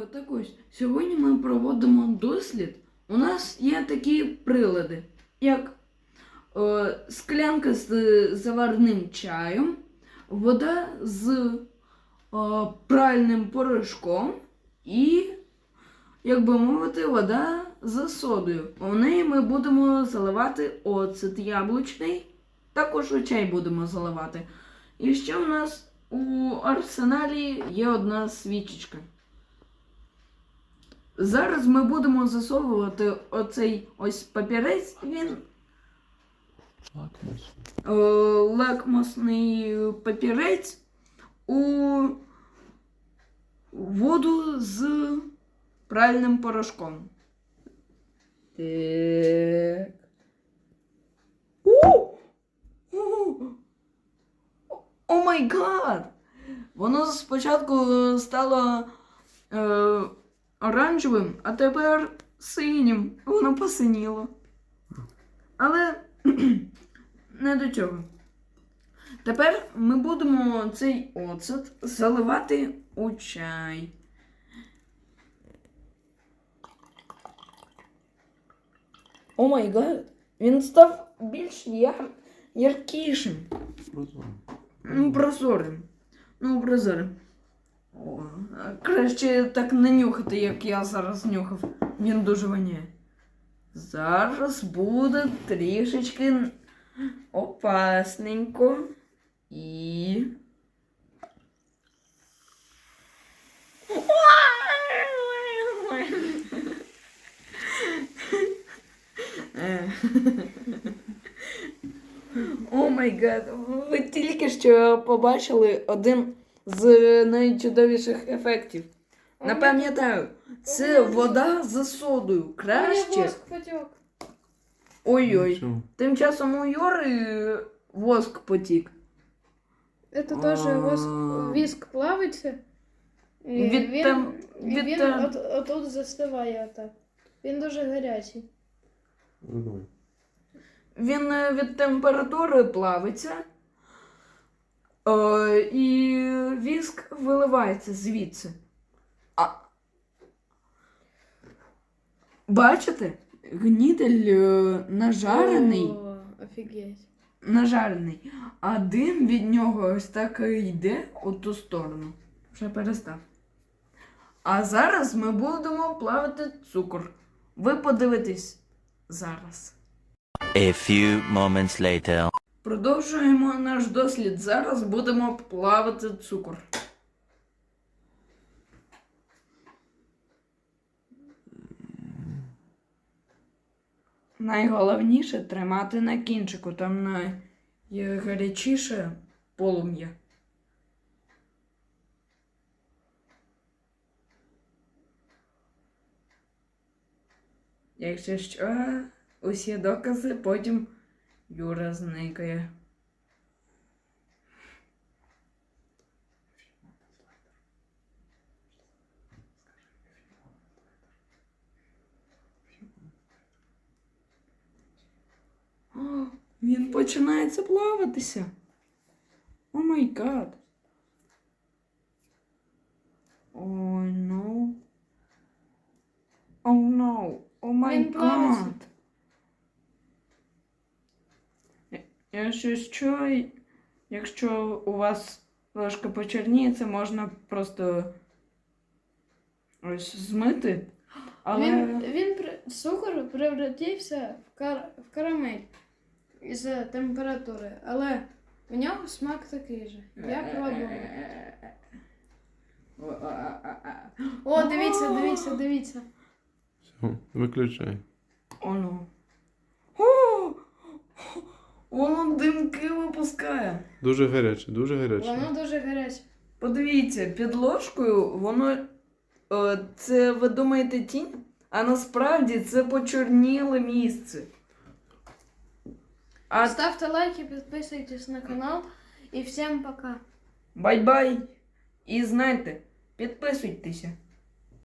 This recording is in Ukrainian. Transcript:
Так ось, сьогодні ми проводимо дослід. У нас є такі прилади, як е, склянка з заварним чаєм, вода з е, пральним порошком і, як би мовити, вода з содою. У неї ми будемо заливати оцет яблучний, також у чай будемо заливати. І ще в нас у арсеналі є одна свічечка. Зараз ми будемо засовувати оцей ось папірець, він Лакмус. е, лакмусний папірець у воду з пральним порошком. Так. О май гад! Воно спочатку стало е, оранжевим, а тепер синім. Воно посиніло. Але не до цього. Тепер ми будемо цей оцет заливати у чай. О май гад! Він став більш яр... яркішим. Прозоро. Ну, прозорим. Ну, прозорим. О, краще так не нюхати, як я зараз нюхав. Він дуже воняє. Зараз буде трішечки опасненько. І. Е. О май гад, ви тільки що побачили один з найчудовіших ефектів. Напам'ятаю, це вода з содою. Краще. Ой-ой. Тим часом у Йори воск потік. Это тоже воск, А. віск плавиться. І Від він, там- і від він там- от, отут застиває отак. Він дуже гарячий. Він е, від температури плавиться. Е, і віск виливається звідси. А... Бачите? Гнідель е, нажарений. О, офігеть. нажарений, а дим від нього ось так йде у ту сторону. Вже перестав. А зараз ми будемо плавати цукор. Ви подивитесь зараз. A few moments later. Продовжуємо наш дослід. Зараз будемо плавати цукор. Найголовніше тримати на кінчику, там найгарячіше полум'я. Якщо що, усі докази потім Юра зникає. О, він починається плаватися. О май гад. Ой, ну. О, ну. О май Він плавиться. гад. Якщо що, якщо у вас ложка почерніє, це можна просто ось змити. Але Він, він при- цукор превратився в, кар, в карамель із-за температури, але у нього смак такий же. Я пробував. О, дивіться, дивіться, дивіться. Все, виключай. Оно. О! Воно димки випускає. Дуже гаряче, дуже гаряче. Воно дуже гаряче. Подивіться, під ложкою воно. Е, це ви думаєте тінь? А насправді це почорніле місце. А Ставте лайки, підписуйтесь на канал і всім пока. бай-бай! І знайте, підписуйтеся.